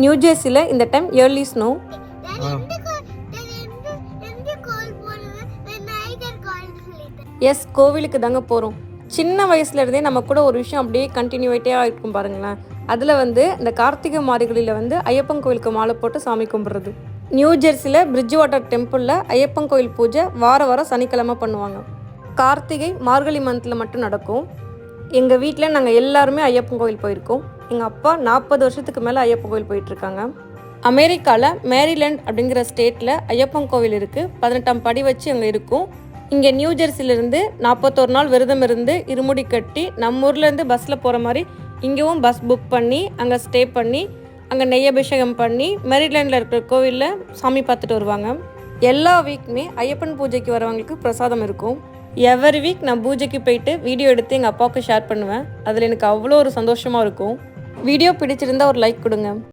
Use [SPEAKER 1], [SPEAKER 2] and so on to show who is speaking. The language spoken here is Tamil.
[SPEAKER 1] நியூ ஜெர்சியில் இந்த டைம் இயர்லி ஸ்னோ எஸ் கோவிலுக்கு தாங்க போகிறோம் சின்ன வயசுல இருந்தே நம்ம கூட ஒரு விஷயம் அப்படியே கண்டினியூட்டே இருக்கும் பாருங்களேன். அதில் வந்து இந்த கார்த்திகை மாரிகளில் வந்து ஐயப்பன் கோயிலுக்கு மாலை போட்டு சாமி கும்பிட்றது. நியூ ஜெர்சியில் பிரிட்ஜ் வாட்டர் டெம்பிளில் ஐயப்பன் கோயில் பூஜை வார வாரம் சனிக்கிழமை பண்ணுவாங்க. கார்த்திகை மார்கழி மந்தில் மட்டும் நடக்கும். எங்கள் வீட்டில் நாங்கள் எல்லாருமே ஐயப்பன் கோயில் போயிருக்கோம். எங்கள் அப்பா நாற்பது வருஷத்துக்கு மேலே ஐயப்பன் கோயில் போயிட்டுருக்காங்க. அமெரிக்காவில் மேரிலேண்ட் அப்படிங்கிற ஸ்டேட்டில் ஐயப்பன் கோவில் இருக்குது பதினெட்டாம் படி வச்சு அங்கே இருக்கும். இங்கே நியூ ஜெர்சிலிருந்து நாற்பத்தோரு நாள் விரதம் இருந்து இருமுடி கட்டி நம்ம ஊர்லேருந்து பஸ்ஸில் போகிற மாதிரி இங்கேவும் பஸ் புக் பண்ணி அங்கே ஸ்டே பண்ணி அங்கே நெய் அபிஷேகம் பண்ணி மேரிலேண்டில் இருக்கிற கோவிலில் சாமி பார்த்துட்டு வருவாங்க. எல்லா வீக்குமே ஐயப்பன் பூஜைக்கு வரவங்களுக்கு பிரசாதம் இருக்கும். எவரி வீக் நான் பூஜைக்கு போயிட்டு வீடியோ எடுத்து எங்கள் அப்பாவுக்கு ஷேர் பண்ணுவேன். அதில் எனக்கு அவ்வளோ ஒரு சந்தோஷமாக இருக்கும். வீடியோ பிடிச்சிருந்தா ஒரு லைக் கொடுங்க.